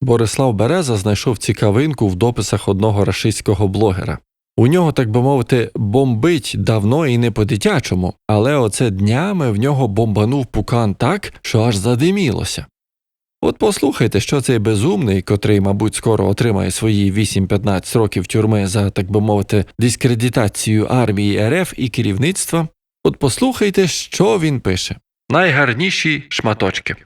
Борислав Береза знайшов цікавинку в дописах одного рашистського блогера. У нього, так би мовити, бомбить давно і не по-дитячому, але оце днями в нього бомбанув пукан так, що аж задимілося. От послухайте, що цей безумний, котрий, мабуть, скоро отримає свої 8-15 років тюрми за, так би мовити, дискредитацію армії РФ і керівництва. От послухайте, що він пише. Найгарніші шматочки.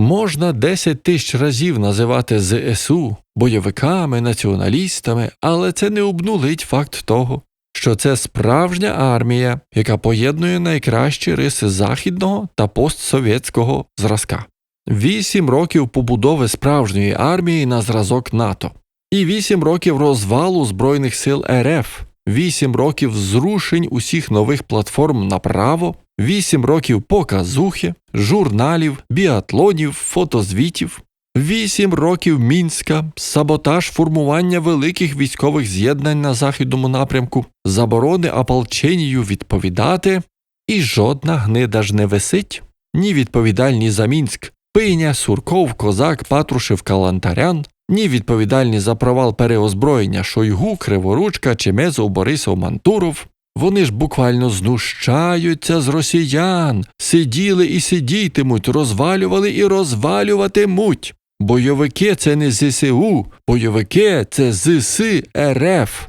Можна 10 тисяч разів називати ЗСУ бойовиками, націоналістами, але це не обнулить факт того, що це справжня армія, яка поєднує найкращі риси західного та постсовєтського зразка. Вісім років побудови справжньої армії на зразок НАТО, і вісім років розвалу Збройних сил РФ, вісім років зрушень усіх нових платформ направо, вісім років показухи, журналів, біатлонів, фотозвітів, вісім років Мінська, саботаж формування великих військових з'єднань на західному напрямку, заборони ополченію відповідати, і жодна гнида ж не висить, ні відповідальні за Мінськ, Пиня, Сурков, Козак, Патрушев, Калантарян, ні відповідальні за провал переозброєння Шойгу, Криворучка, Чемезов, Борисов, Мантуров. Вони ж буквально знущаються з росіян, сиділи і сидітимуть, розвалювали і розвалюватимуть. Бойовики це не ЗСУ, бойовики це ЗС РФ.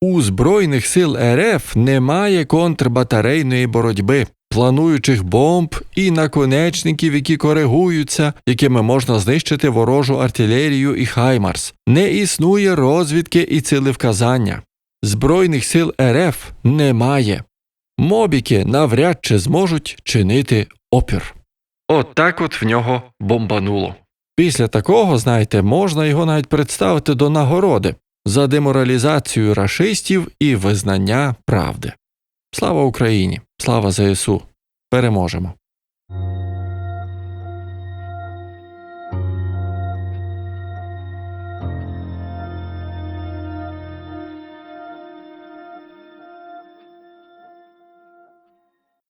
У Збройних сил РФ немає контрбатарейної боротьби, плануючих бомб і наконечників, які коригуються, якими можна знищити ворожу артилерію і Хаймарс. Не існує розвідки і цілевказання. Збройних сил РФ немає. Мобіки навряд чи зможуть чинити опір. От так от в нього бомбануло. Після такого, знаєте, можна його навіть представити до нагороди за деморалізацію рашистів і визнання правди. Слава Україні! Слава ЗСУ! Переможемо!